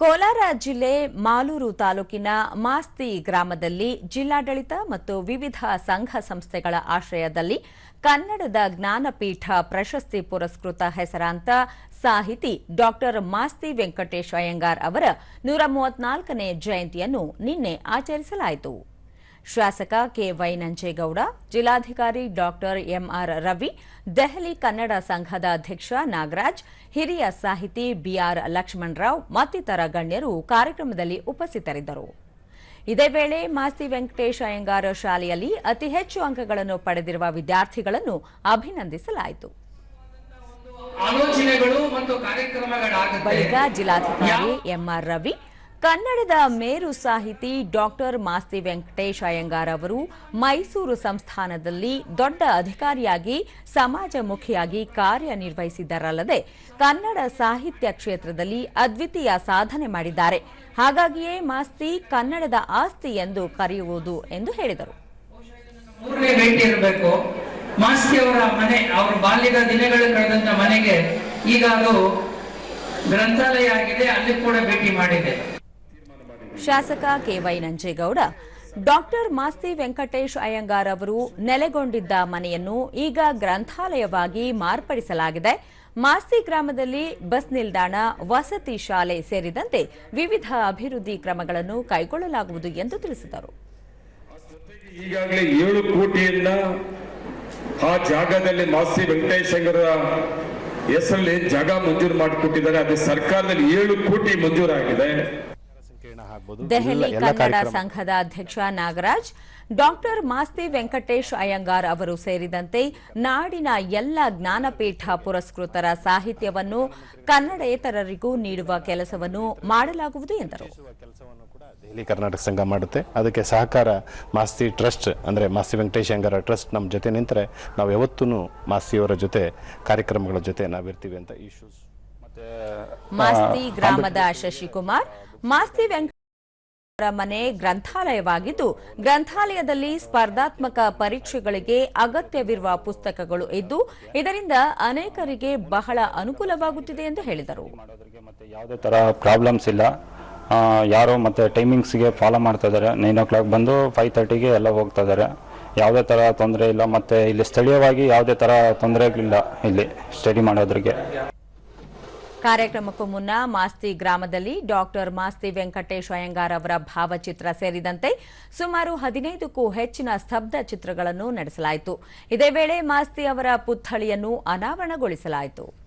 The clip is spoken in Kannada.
ಕೋಲಾರ ಜಿಲ್ಲೆ ಮಾಲೂರು ತಾಲೂಕಿನ ಮಾಸ್ತಿ ಗ್ರಾಮದಲ್ಲಿ ಜಿಲ್ಲಾಡಳಿತ ಮತ್ತು ವಿವಿಧ ಸಂಘ ಸಂಸ್ಥೆಗಳ ಆಶ್ರಯದಲ್ಲಿ ಕನ್ನಡದ ಜ್ಞಾನಪೀಠ ಪ್ರಶಸ್ತಿ ಪುರಸ್ಕೃತ ಹೆಸರಾಂತ ಸಾಹಿತಿ ಡಾಕ್ಟರ್ ಮಾಸ್ತಿ ವೆಂಕಟೇಶ್ ಅಯ್ಯಂಗಾರ್ ಅವರ ನೂರ ಮೂವತ್ನಾಲ್ಕನೇ ಜಯಂತಿಯನ್ನು ನಿನ್ನೆ ಆಚರಿಸಲಾಯಿತು. ಶಾಸಕ ಕೆವೈ ನಂಜೇಗೌಡ ಜಿಲ್ಲಾಧಿಕಾರಿ doctor M R Ravi Delhi Kannada ಸಂಘದ ಅಧ್ಯಕ್ಷ ನಾಗರಾಜ್ ಹಿರಿಯ ಸಾಹಿತಿ ಬಿಆರ್ ಲಕ್ಷ್ಮಣರಾವ್ ಮತ್ತಿತರ ಗಣ್ಯರು ಕಾರ್ಯಕ್ರಮದಲ್ಲಿ ಉಪಸ್ಥಿತರಿದ್ದರು. ಇದೇ ವೇಳೆ ಮಾಸ್ತಿ ವೆಂಕಟೇಶ್ ಅಯ್ಯಂಗಾರ ಶಾಲೆಯಲ್ಲಿ ಅತಿ ಹೆಚ್ಚು ಅಂಕಗಳನ್ನು ಪಡೆದಿರುವ ವಿದ್ಯಾರ್ಥಿಗಳನ್ನು ಅಭಿನಂದಿಸಲಾಯಿತು. ಬಳಿಕ ಜಿಲ್ಲಾಧಿಕಾರಿ ಎಂಆರ್ ರವಿ ಕನ್ನಡದ ಮೇರು ಸಾಹಿತಿ ಡಾಕ್ಟರ್ ಮಾಸ್ತಿ ವೆಂಕಟೇಶ್ ಅಯ್ಯಂಗಾರ್ ಅವರು ಮೈಸೂರು ಸಂಸ್ಥಾನದಲ್ಲಿ ದೊಡ್ಡ ಅಧಿಕಾರಿಯಾಗಿ ಸಮಾಜಮುಖಿಯಾಗಿ ಕಾರ್ಯನಿರ್ವಹಿಸಿದ್ದರಲ್ಲದೆ ಕನ್ನಡ ಸಾಹಿತ್ಯ ಕ್ಷೇತ್ರದಲ್ಲಿ ಅದ್ವಿತೀಯ ಸಾಧನೆ ಮಾಡಿದ್ದಾರೆ. ಹಾಗಾಗಿಯೇ ಮಾಸ್ತಿ ಕನ್ನಡದ ಆಸ್ತಿ ಎಂದು ಕರೆಯುವುದು ಎಂದು ಹೇಳಿದರು. ಮಾಸ್ತಿ ಮನೆ, ಅವರ ಬಾಲ್ಯದ ಕಳೆದಂತ ಮನೆಗೆ ಈಗ ಅದು ಗ್ರಂಥಾಲಯ ಆಗಿದೆ, ಅಲ್ಲಿ ಕೂಡ ಭೇಟಿ ಮಾಡಿದೆ. ಶಾಸಕ K Y Nanjegowda, doctor Masti Venkatesh Iyengar ಅವರು ನೆಲೆಗೊಂಡಿದ್ದ ಮನೆಯನ್ನು ಈಗ ಗ್ರಂಥಾಲಯವಾಗಿ ಮಾರ್ಪಡಿಸಲಾಗಿದೆ. ಮಾಸ್ತಿ ಗ್ರಾಮದಲ್ಲಿ ಬಸ್ ನಿಲ್ದಾಣ, ವಸತಿ ಶಾಲೆ ಸೇರಿದಂತೆ ವಿವಿಧ ಅಭಿವೃದ್ಧಿ ಕ್ರಮಗಳನ್ನು ಕೈಗೊಳ್ಳಲಾಗುವುದು ಎಂದು ತಿಳಿಸಿದರು. ಈಗಾಗಲೇ ಏಳು ಕೋಟಿಯನ್ನ ಆ ಜಾಗದಲ್ಲಿ ಮಾಸ್ತಿ ವೆಂಕಟೇಶಂಗರ ಹೆಸರಲ್ಲಿ ಜಾಗ ಮಂಜೂರು ಮಾಡಿಕೊಟ್ಟಿದ್ದಾರೆ. ಅದು ಸರ್ಕಾರದಲ್ಲಿ ಏಳು ಕೋಟಿ ಮಂಜೂರಾಗಿದೆ. ದೆಹಲಿ ಕನ್ನಡ ಸಂಘದ ಅಧ್ಯಕ್ಷ ನಾಗರಾಜ್ ಡಾಕ್ಟರ್ ಮಾಸ್ತಿ ವೆಂಕಟೇಶ್ ಅಯ್ಯಂಗಾರ್ ಅವರು ಸೇರಿದಂತೆ ನಾಡಿನ ಎಲ್ಲ ಜ್ಞಾನಪೀಠ ಪುರಸ್ಕೃತರ ಸಾಹಿತ್ಯವನ್ನು ಕನ್ನಡೇತರರಿಗೂ ನೀಡುವ ಕೆಲಸವನ್ನು ಮಾಡಲಾಗುವುದು ಎಂದರು. ದೆಹಲಿ ಕರ್ನಾಟಕ ಸಂಘ ಮಾಡುತ್ತೆ. ಅದಕ್ಕೆ ಸಹಕಾರ ಮಾಸ್ತಿ ಟ್ರಸ್ಟ್ ಅಂದರೆ ಮಾಸ್ತಿ ವೆಂಕಟೇಶ್ ಅಯ್ಯಂಗಾರ ಟ್ರಸ್ಟ್ ನಮ್ಮ ಜೊತೆ ನಿಂತರೆ ನಾವು ಯಾವತ್ತೂ ಮಾಸ್ತಿಯವರ ಜೊತೆ ಕಾರ್ಯಕ್ರಮಗಳ ಜೊತೆ ನಾವಿರ್ತೀವಿ ಅಂತ ಮಾಸ್ತಿ ಗ್ರಾಮದ ಶಶಿಕುಮಾರ್ ಮಾಸ್ತಿ ವೆಂಕಟೇಶ್ವರ ಮನೆ ಗ್ರಂಥಾಲಯವಾಗಿದ್ದು, ಗ್ರಂಥಾಲಯದಲ್ಲಿ ಸ್ಪರ್ಧಾತ್ಮಕ ಪರೀಕ್ಷೆಗಳಿಗೆ ಅಗತ್ಯವಿರುವ ಪುಸ್ತಕಗಳು ಇದ್ದು, ಇದರಿಂದ ಅನೇಕರಿಗೆ ಬಹಳ ಅನುಕೂಲವಾಗುತ್ತಿದೆ ಎಂದು ಹೇಳಿದರು. ಮತ್ತೆ ಯಾವುದೇ ತರ ಪ್ರಾಬ್ಲಮ್ಸ್ ಇಲ್ಲ. ಯಾರು ಮತ್ತೆ ಟೈಮಿಂಗ್ಸ್ಗೆ ಫಾಲೋ ಮಾಡ್ತಾ ಇದ್ದಾರೆ. ನೈನ್ ಓ ಕ್ಲಾಕ್ ಬಂದು ಫೈವ್ ತರ್ಟಿಗೆ ಎಲ್ಲ ಹೋಗ್ತಾ ಇದ್ದಾರೆ. ಯಾವುದೇ ತರ ತೊಂದರೆ ಇಲ್ಲ. ಮತ್ತೆ ಇಲ್ಲಿ ಸ್ಥಳೀಯವಾಗಿ ಯಾವುದೇ ಥರ ತೊಂದರೆಗಳಿಲ್ಲ ಇಲ್ಲಿ ಸ್ಟಡಿ ಮಾಡೋದ್ರಿಗೆ. ಕಾರ್ಯಕ್ರಮಕ್ಕೂ ಮುನ್ನ ಮಾಸ್ತಿ ಗ್ರಾಮದಲ್ಲಿ ಡಾಕ್ಟರ್ ಮಾಸ್ತಿ ವೆಂಕಟೇಶ್ ಅಯ್ಯಂಗಾರ್ ಅವರ ಭಾವಚಿತ್ರ ಸೇರಿದಂತೆ ಸುಮಾರು ಹದಿನೈದಕ್ಕೂ ಹೆಚ್ಚಿನ ಸ್ತಬ್ಧ ಚಿತ್ರಗಳನ್ನು ನಡೆಸಲಾಯಿತು. ಇದೇ ವೇಳೆ ಮಾಸ್ತಿ ಅವರ ಪುತ್ಥಳಿಯನ್ನು ಅನಾವರಣಗೊಳಿಸಲಾಯಿತು.